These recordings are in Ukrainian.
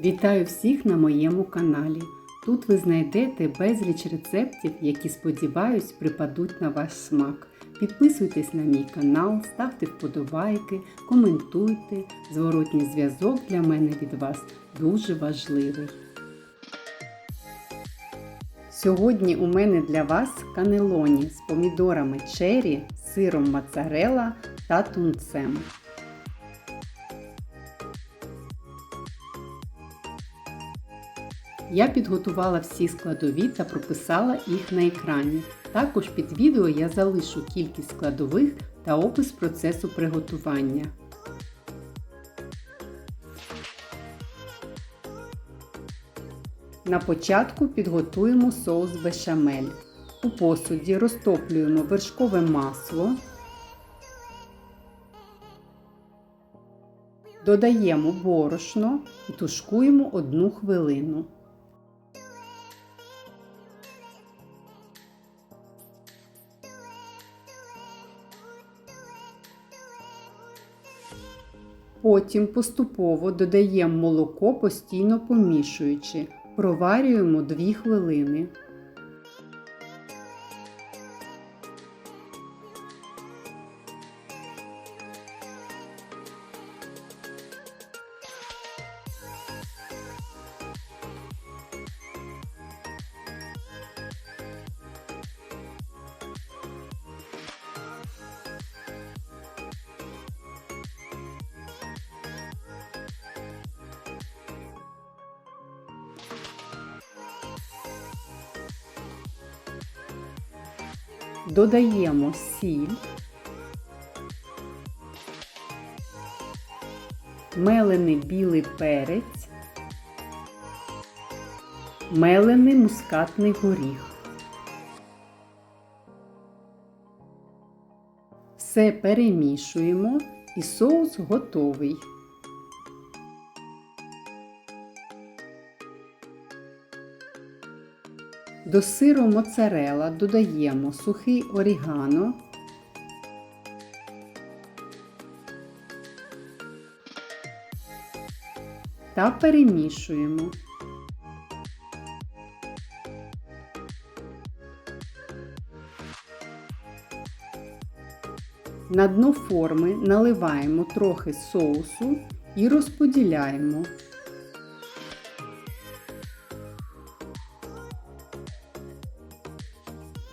Вітаю всіх на моєму каналі. Тут ви знайдете безліч рецептів, які, сподіваюсь, припадуть на ваш смак. Підписуйтесь на мій канал, ставте вподобайки, коментуйте. Зворотній зв'язок для мене від вас дуже важливий. Сьогодні у мене для вас канелоні з помідорами черрі, сиром моцарелла та тунцем. Я підготувала всі складові та прописала їх на екрані. Також під відео я залишу кількість складових та опис процесу приготування. На початку підготуємо соус бешамель. У посуді розтоплюємо вершкове масло. Додаємо борошно і тушкуємо 1 хвилину. Потім поступово додаємо молоко, постійно помішуючи. Проварюємо 2 хвилини. Додаємо сіль, мелений білий перець, мелений мускатний горіх. Все перемішуємо і соус готовий. До сиру моцарелла додаємо сухий орігано, та перемішуємо. На дно форми наливаємо трохи соусу і розподіляємо.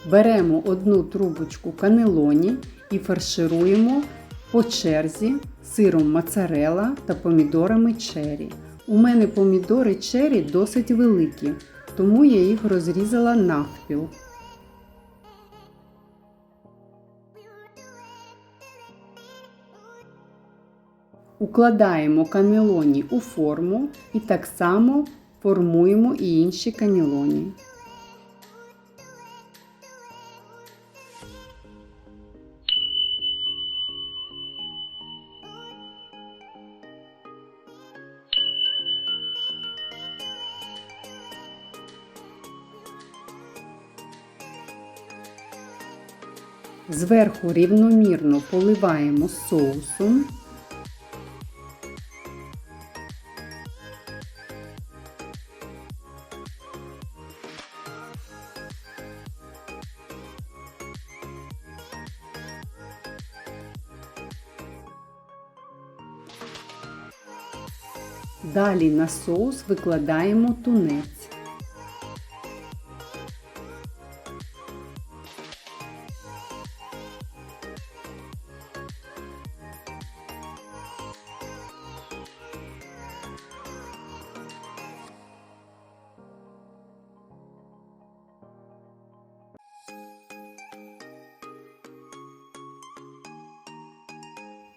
Беремо одну трубочку канелоні і фаршируємо по черзі сиром моцарелла та помідорами черрі. У мене помідори черрі досить великі, тому я їх розрізала навпіл. Укладаємо канелоні у форму і так само формуємо і інші канелоні. Зверху рівномірно поливаємо соусом. Далі на соус викладаємо тунець.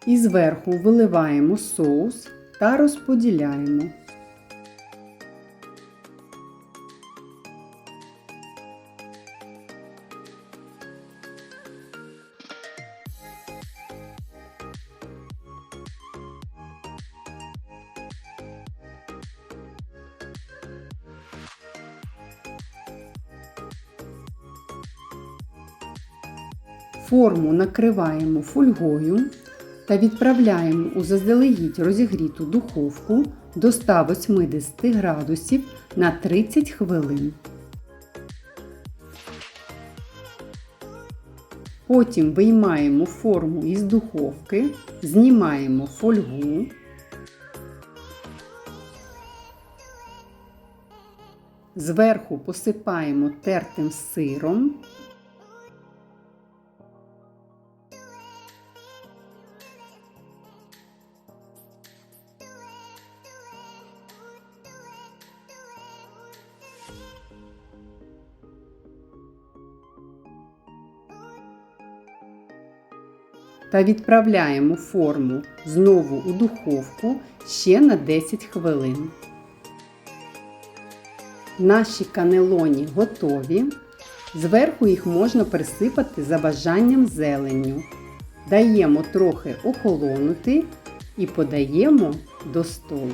І зверху виливаємо соус та розподіляємо. Форму накриваємо фольгою та відправляємо у заздалегідь розігріту духовку до 180 градусів на 30 хвилин. Потім виймаємо форму із духовки, знімаємо фольгу. Зверху посипаємо тертим сиром. Та відправляємо форму знову у духовку ще на 10 хвилин. Наші канелоні готові. Зверху їх можна присипати за бажанням зеленню. Даємо трохи охолонути і подаємо до столу.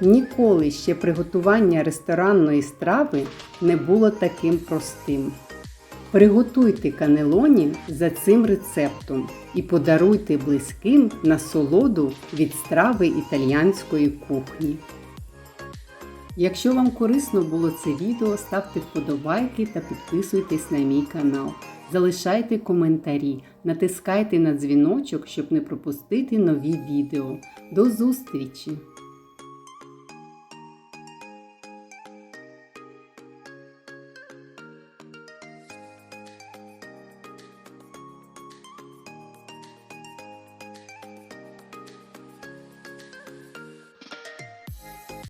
Ніколи ще приготування ресторанної страви не було таким простим. Приготуйте канелоні за цим рецептом і подаруйте близьким насолоду від страви італіянської кухні. Якщо вам корисно було це відео, ставте вподобайки та підписуйтесь на мій канал. Залишайте коментарі, натискайте на дзвіночок, щоб не пропустити нові відео. До зустрічі!